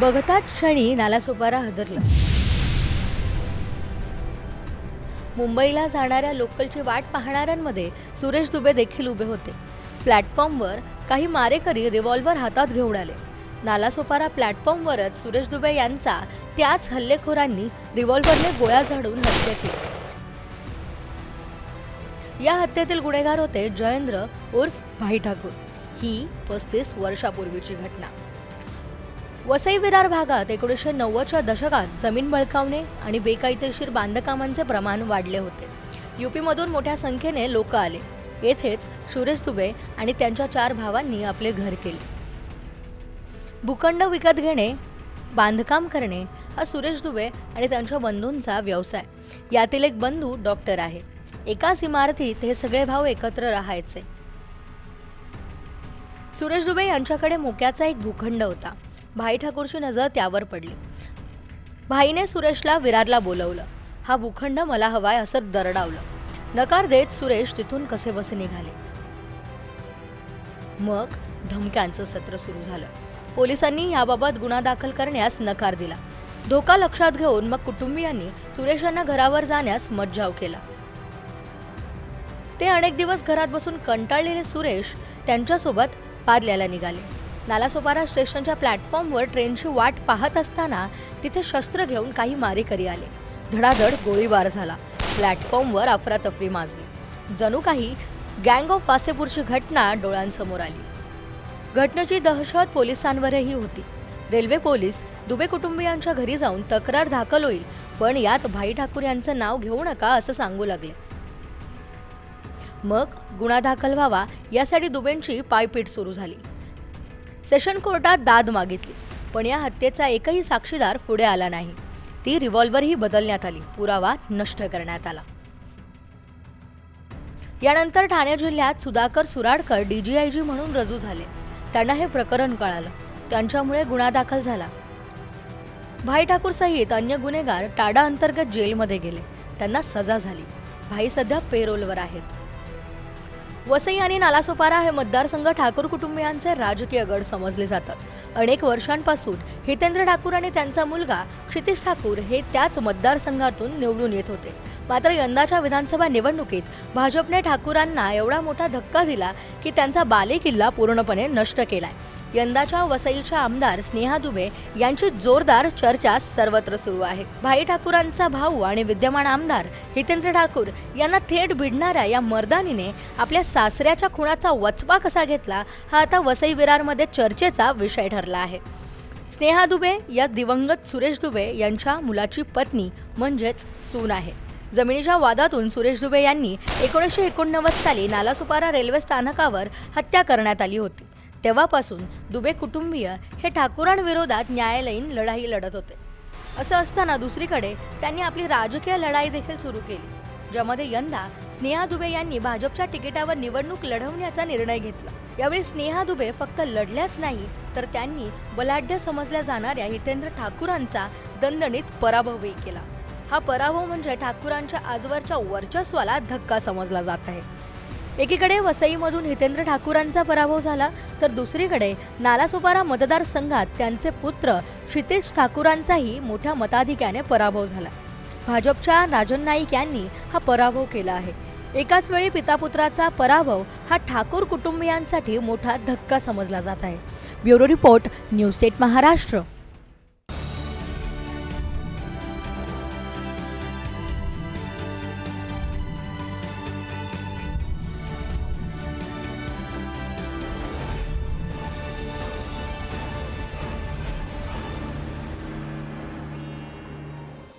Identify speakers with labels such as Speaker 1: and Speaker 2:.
Speaker 1: बघताच क्षणी नालासोपारा हदरला. मुंबईला जाणाऱ्या लोकलची वाट पाहणाऱ्यांमध्ये सुरेश दुबे देखील उभे होते. प्लॅटफॉर्मवर काही मारेकरी रिव्हॉल्व्हर हातात घेऊन आले. नालासोपारा प्लॅटफॉर्मवरच सुरेश दुबे यांचा त्याच हल्लेखोरांनी रिव्हॉल्व्हरने गोळ्या झाडून हत्या केली. या हत्येतील गुन्हेगार होते जयेंद्र उर्फ भाई ठाकूर. ही पस्तीस वर्षापूर्वीची घटना. वसई विरार भागात एकोणीसशे नव्वदच्या दशकात जमीन बळकावणे आणि बेकायदेशीर बांधकामांचे प्रमाण वाढले होते. युपीमधून मोठ्या संख्येने लोक आले. येथेच सुरेश दुबे आणि त्यांच्या चार भावांनी आपले घर केले. भूखंड विकत घेणे बांधकाम करणे हा सुरेश दुबे आणि त्यांच्या बंधूंचा व्यवसाय. यातील एक बंधू डॉक्टर आहे. एकाच इमारतीत हे सगळे भाऊ एकत्र राहायचे. सुरेश दुबे यांच्याकडे मोक्याचा एक भूखंड होता. भाई ठाकूरची नजर त्यावर पडली. भाईने सुरेशला विरारला बोलवलं. हा भूखंड मला हवाय असं दरडावलं. नकार देत सुरेश तिथून कसे बसे निघाले. मग धमक्यांचं सत्र सुरू झालं. पोलिसांनी याबाबत गुन्हा दाखल करण्यास नकार दिला. धोका लक्षात घेऊन मग कुटुंबियांनी सुरेश यांना घरावर जाण्यास मज्जाव केला. ते अनेक दिवस घरात बसून कंटाळलेले सुरेश त्यांच्यासोबत पार्ल्याला निघाले. नालासोपारा स्टेशनच्या प्लॅटफॉर्मवर ट्रेनची वाट पाहत असताना तिथे शस्त्र घेऊन काही मारेकरी आले. धडाधड गोळीबार झाला. प्लॅटफॉर्मवर अफरातफरी माजली. जणू काही गँग ऑफ वासेपूरची घटना डोळ्यांसमोर आली. घटनेची दहशत पोलिसांवरही होती. रेल्वे पोलीस दुबे कुटुंबियांच्या घरी जाऊन तक्रार दाखल होईल पण यात भाई ठाकूर यांचं नाव घेऊ नका असं सांगू लागले. मग गुन्हा दाखल व्हावा यासाठी दुबेंची पायपीट सुरू झाली. सेशन कोर्टात दाद मागितली. पण या हत्येचा एकही साक्षीदार पुढे आला नाही. ती रिव्हॉल्व्हरही बदलण्यात आली. पुरावा नष्ट करण्यात आला. यानंतर ठाणे जिल्ह्यात सुधाकर सुराडकर डीजीआयजी म्हणून रजू झाले. त्यांना हे प्रकरण कळालं. त्यांच्यामुळे गुन्हा दाखल झाला. भाई ठाकूर सहित अन्य गुन्हेगार टाडा अंतर्गत जेलमध्ये गेले. त्यांना सजा झाली. भाई सध्या पेरोलवर आहेत. वसई आणि नालासोपारा हे मतदारसंघ ठाकूर कुटुंबियांचे राजकीय गड समजले जातात. अनेक वर्षांपासून हितेंद्र ठाकूर आणि त्यांचा मुलगा क्षितिश ठाकूर हे त्याच मतदारसंघातून निवडून येत होते. मात्र यंदाच्या विधानसभा निवडणुकीत भाजपने ठाकूरांना एवढा मोठा धक्का दिला की त्यांचा बालेकिल्ला पूर्णपणे नष्ट केलाय. यंदाच्या वसईच्या आमदार स्नेहा दुबे यांची जोरदार चर्चा सर्वत्र सुरू आहे. भाई ठाकूरांचा भाऊ आणि विद्यमान आमदार हितेंद्र ठाकूर यांना थेट भिडणाऱ्या या मर्दानीने आपल्या सासऱ्याच्या खुणाचा वचपा कसा घेतला हा आता वसई विरारमध्ये चर्चेचा विषय ठरला आहे. स्नेहा दुबे या दिवंगत सुरेश दुबे यांच्या मुलाची पत्नी म्हणजेच सून आहे. जमिनीच्या वादातून सुरेश दुबे यांनी एकोणीसशे एकोणनव्वद साली नालासुपारा रेल्वे स्थानकावर हत्या करण्यात आली होती. तेव्हापासून दुबे कुटुंबीय हे ठाकूरांविरोधात न्यायालयीन लढाई लढत होते. असं असताना दुसरीकडे त्यांनी आपली राजकीय लढाई देखील सुरू केली ज्यामध्ये यंदा स्नेहा दुबे यांनी भाजपच्या तिकिटावर निवडणूक लढवण्याचा निर्णय घेतला. यावेळी स्नेहा दुबे फक्त लढल्याच नाही तर त्यांनी बलाढ्य समजल्या जाणाऱ्या हितेंद्र ठाकूरांचा दणदणीत पराभवही केला. हा पराभव म्हणजे ठाकूरांच्या आजवरच्या वर्चस्वाला धक्का समजला जात आहे. एकीकडे वसईमधून हितेंद्र ठाकूरांचा पराभव झाला तर दुसरीकडे नालासोपारा मतदारसंघात त्यांचे पुत्र क्षितेश ठाकूरांचाही मोठ्या मताधिक्याने पराभव झाला. भाजपच्या राजन नाईक यांनी हा पराभव केला आहे. एकाच वेळी पितापुत्राचा पराभव हा ठाकूर कुटुंबियांसाठी मोठा धक्का समजला जात आहे. Bureau report news state Maharashtra.